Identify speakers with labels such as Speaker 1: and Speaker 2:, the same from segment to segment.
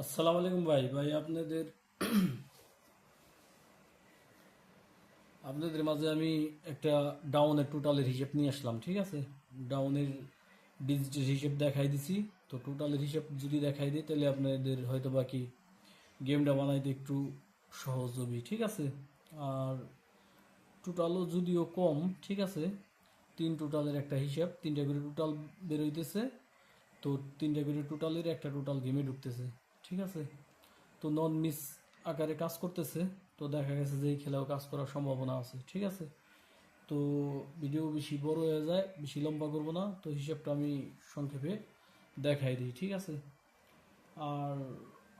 Speaker 1: আসসালামু আলাইকুম ভাই। ভাই, আপনাদের আপনাদের মাঝে আমি একটা ডাউনের টোটালের হিসেব নিয়ে আসলাম, ঠিক আছে? ডাউনের ডিজিটের হিসেব দেখাই দিছি। তো টোটালের হিসেব যদি দেখাই দিই, তাহলে আপনাদের হয়তো বাকি গেমটা বানাইতে একটু সহজ হবে, ঠিক আছে? আর টোটালও যদিও কম, ঠিক আছে? তিন টোটালের একটা হিসাব, তিনটা করে টোটাল বেরোইতেছে তো তিনটা করে টোটালের একটা টোটাল গেমে ঢুকতেছে। ঠিক আছে? তো নন মিস আকারে কাজ করতেছে, তো দেখা গেছে যে এই খেলাও কাজ করার সম্ভাবনা আছে, ঠিক আছে? তো ভিডিও বেশি বড় হয়ে যায়, বেশি লম্বা করব না, তো হিসাবটা আমি সংক্ষেপে দেখাই দিই, ঠিক আছে? আর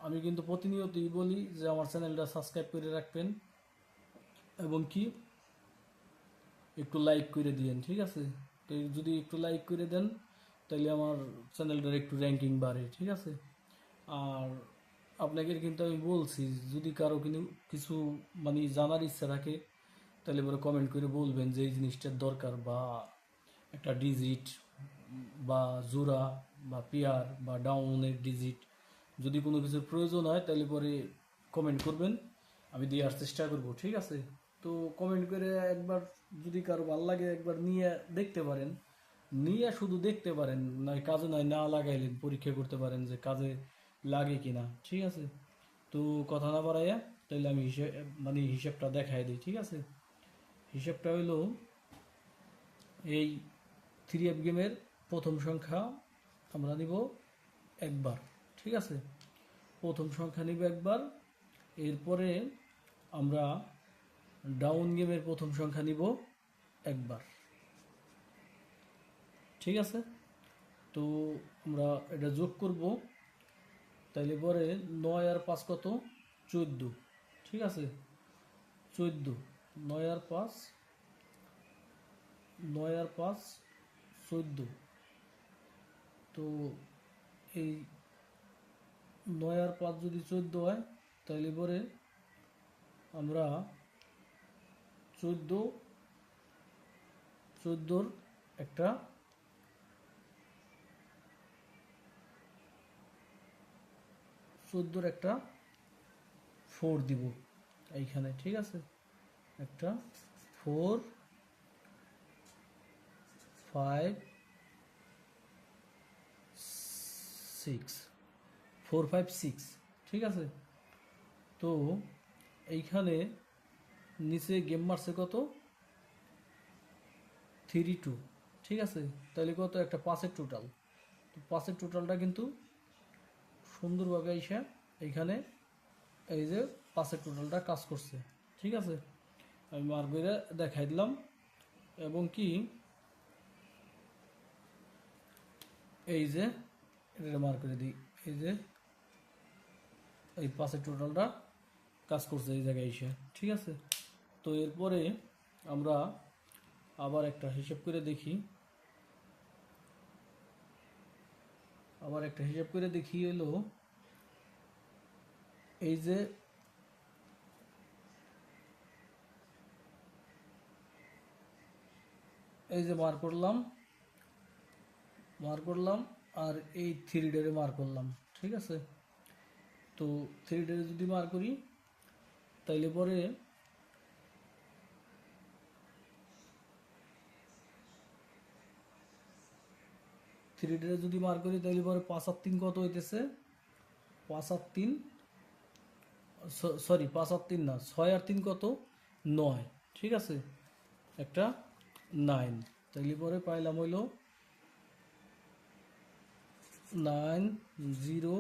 Speaker 1: আমি কিন্তু প্রতিনিয়তই বলি যে আমার চ্যানেলটা সাবস্ক্রাইব করে রাখবেন এবং কি? একটু লাইক করে দিয়েন, ঠিক আছে? তো যদি একটু লাইক করে দেন তাহলে আমার চ্যানেলটার একটু র্যাঙ্কিং বাড়ে, ঠিক আছে? আর আপনাকে কিন্তু আমি বলছি, যদি কারও কিন্তু কিছু মানে জানার ইচ্ছা থাকে, তাহলে পরে কমেন্ট করে বলবেন যে এই জিনিসটার দরকার বা একটা ডিজিট বা জোড়া বা পেয়ার বা ডাউনের ডিজিট যদি কোনো কিছুর প্রয়োজন হয়, তাহলে পরে কমেন্ট করবেন, আমি দেওয়ার চেষ্টা করব, ঠিক আছে? তো কমেন্ট করে একবার যদি কারও ভালো লাগে, একবার নিয়ে দেখতে পারেন। নিয়ে শুধু দেখতে পারেন, নয় কাজে নয়, না লাগাইলেন পরীক্ষা করতে পারেন যে কাজে লাগে কিনা, ঠিক আছে? তো কথা না বাড়াইয়া তাহলে আমি হিসেব মানে হিসেবটা দেখাই দিই, ঠিক আছে? হিসাবটা হইল, এই থ্রি এফ গেমের প্রথম সংখ্যা আমরা নিব একবার, ঠিক আছে? প্রথম সংখ্যা নিব একবার, এরপরে আমরা ডাউন গেমের প্রথম সংখ্যা নিব একবার, ঠিক আছে? তো আমরা এটা যোগ করব। তাইলে পরে নয় আর পাঁচ কত? চোদ্দ। ঠিক আছে? চোদ্দ। নয় আর পাঁচ, নয় আর পাঁচ, চোদ্দ। তো এই নয় আর পাঁচ যদি চোদ্দ হয় তাহলে পরে আমরা চোদ্দ, চোদ্দোর একটা চোদ্দোর একটা ফোর দিব। এইখানে, ঠিক আছে? একটা four five six four five six ঠিক আছে? তো এইখানে নিচে গেম মারছে কত? থ্রি টু ঠিক আছে? তাহলে কত? একটা পাঁচের টোটাল তো পাঁচের টোটালটা কিন্তু সুন্দরভাবে আইসা এইখানে এই যে পাঁচের টোটালটা কাজ করছে। ঠিক আছে? আমি মার করে দেখাই দিলাম। এবং কি? এই যে এটা মার করে দিই। এই যে, এই পাঁচের টোটালটা কাজ করছে এই জায়গায় এসে ঠিক আছে? তো এরপরে আমরা আবার একটা হিসাব করে দেখি। আবার একটা হিসাব করে দেখি এলো এই যে এই যে মার করলাম মার করলাম আর এই থ্রি ডেরে মার করলাম, ঠিক আছে? তো থ্রি ডেরে যদি মার করি, তাইলে পরে থ্রি ডেরে যদি মার করি, তাহলে পরে পাঁচ আর তিন কত হইতেছে? পাঁচ আর তিন সরি পাঁচ আর তিন না, ছয় আর তিন কত? নয়। ঠিক আছে? একটা নাইন তাইলে পরে পাইলাম হইল নাইন জিরো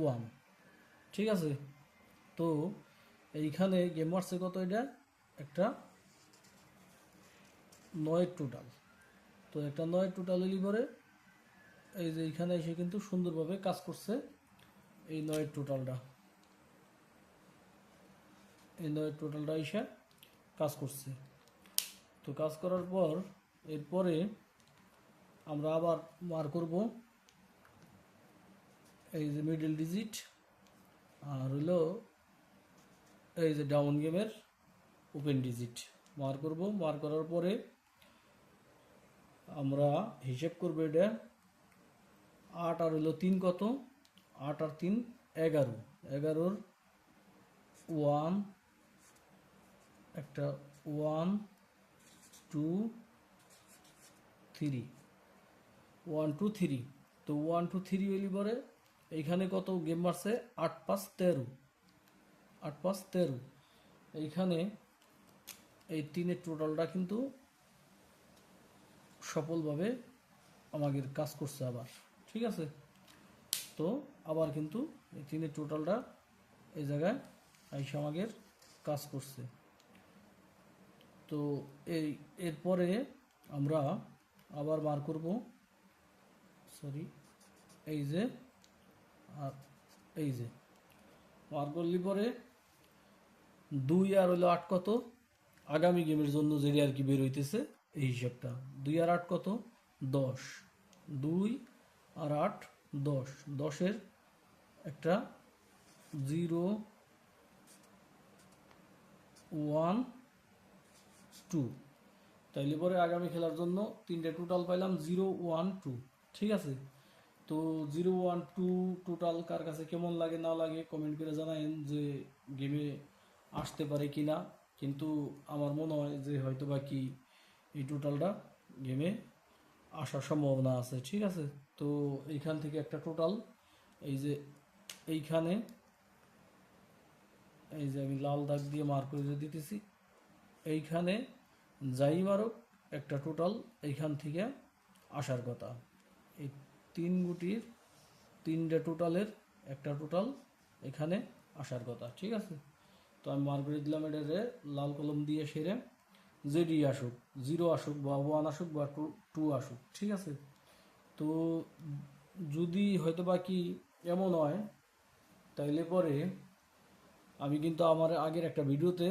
Speaker 1: ওয়ান ঠিক আছে? তো এইখানে গেম মারছে কত এটা? একটা নয় টোটাল তো একটা নয় টোটাল হইলি পরে এই যে এইখানে এসে কিন্তু সুন্দরভাবে কাজ করছে এই নয়ের টোটালটা। এই নয়ের টোটালটা এসে কাজ করছে। তো কাজ করার পর এরপরে আমরা আবার মার করব এই যে মিডল ডিজিট আর হলো এই যে ডাউন গেমের ওপেন ডিজিট মার করব মার করার পরে আমরা হিসেব করব এটা আট আর হলো তিন কত? আট আর তিন, এগারো। এগারোর ওয়ান একটা one two three one two three তো ওয়ান টু থ্রি হইলি পরে এইখানে কত? গেম মারছে আট পাঁচ তেরো। আট পাঁচ তেরো। এইখানে এই তিনের টোটালটা কিন্তু সফলভাবে আমাদের কাজ করছে আবার। ঠিক আছে? তো আবার কিন্তু এই তিনের টোটালটা এই জায়গায় আইসা আমাদের কাজ করছে। তো এই, এরপরে আমরা আবার বার করব। সরি এই যে, আর এই যে, বার করলি পরে দুই আর হলো আট কত? আগামী গেমের জন্য যেটি আর কি বের হইতেছে, এই হিসাবটা। দুই আর আট কত? দশ। দুই আর আট, দশ। দশের একটা জিরো, ওয়ান, টু। তাইলে পরে আগামী খেলার জন্য তিনটে টোটাল পাইলাম জিরো, ওয়ান, টু। ঠিক আছে? তো জিরো, ওয়ান, টু টোটাল কার কাছে কেমন লাগে, না লাগে কমেন্ট করে জানায়েন যে গেমে আসতে পারে কি না। কিন্তু আমার মনে হয় যে হয়তো বা কি এই টোটালটা গেমে আসার সম্ভাবনা আছে। ঠিক আছে? তো এইখান থেকে একটা টোটাল এই যে এইখানে, এই যে আমি লাল দাগ দিয়ে মার্ক করে দিতেছি, এইখানে যাই মারক, একটা টোটাল এইখান থেকে আসার কথা। এই তিন গুটির তিনটে টোটালের একটা টোটাল এখানে আসার কথা, ঠিক আছে? তো আমি মার্ক করে দিলাম এটারে লাল কলম দিয়ে সেরে জেডি আসুক, জিরো আসুক বা ওয়ান আসুক বা টু টু আসুক, ঠিক আছে? তো যদি হয়তো বা কি এমন হয়, তাইলে পরে আমি কিন্তু আমার আগের একটা ভিডিওতে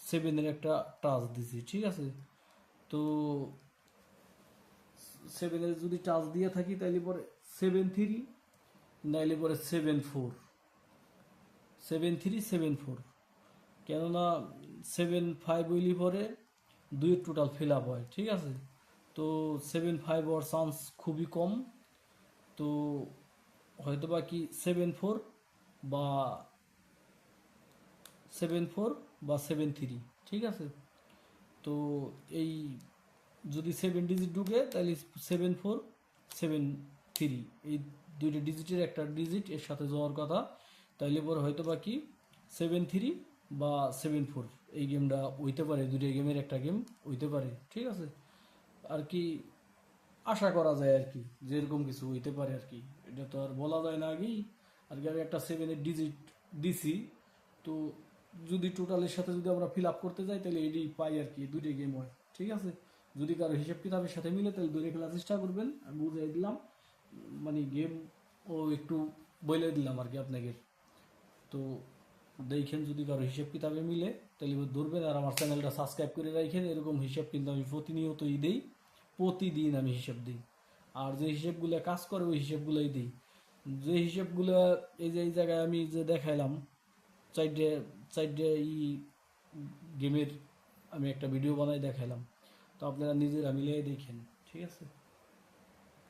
Speaker 1: সেভেনের একটা টাচ দিছি, ঠিক আছে? তো সেভেনের যদি টাচ দিয়ে থাকি, তাইলে পরে সেভেন থ্রি নাইলে পরে seven four seven three seven four কেননা সেভেন ফাইভ উইলি পরে দুই টোটাল ফিল আপ হয়, ঠিক আছে? তো সেভেন ফাইভ হওয়ার চান্স খুবই কম। তো হয়তো বা কি সেভেন ফোর বা সেভেন ফোর বা সেভেন থ্রি ঠিক আছে? তো এই যদি সেভেন ডিজিট ঢুকে তাহলে সেভেন ফোর সেভেন থ্রি এই দুইটা ডিজিটের একটা ডিজিট এর সাথে যাওয়ার কথা। তাইলে পরে হয়তো বা কি সেভেন থ্রি বা সেভেন ফোর এই গেমটা হইতে পারে, দুইটা গেমের একটা গেম হইতে পারে, ঠিক আছে? আর কি আশা করা যায় আর কি যে এরকম কিছু হইতে পারে আর কি। এটা তো আর বলা যায় না আগেই। আর কি, আমি একটা সেভেনের ডিজিট দিছি। তো যদি টোটালের সাথে যদি আমরা ফিল আপ করতে যাই, তাহলে এডি পাই আর কি দুইটাই গেম হয়। ঠিক আছে? যদি কারও হিসাব কিতাবের সাথে মিলে, তাহলে দূরে খেলার চেষ্টা করবেন। আমি বুঝাই দিলাম। মানে গেম ও একটু বলে দিলাম আর কি আপনাকে। তো দেখেন, যদি কারও হিসাব কিতাবে মিলে, তাহলে ধরবেন আর আমার চ্যানেলটা সাবস্ক্রাইব করে রাখেন এরকম হিসাব কিন্তু আমি প্রতিনিয়তই দিই। প্রতিদিন আমি হিসেব দিই। আর যে হিসেবগুলো কাজ করে, ওই হিসেবগুলোই দিই। যে হিসেবগুলো এই যে, এই জায়গায় আমি যে দেখাইলাম, চারটে চারটে ই গেমের আমি একটা ভিডিও বানাই দেখাইলাম। তো আপনারা নিজেরা মিলিয়ে দেখেন, ঠিক আছে?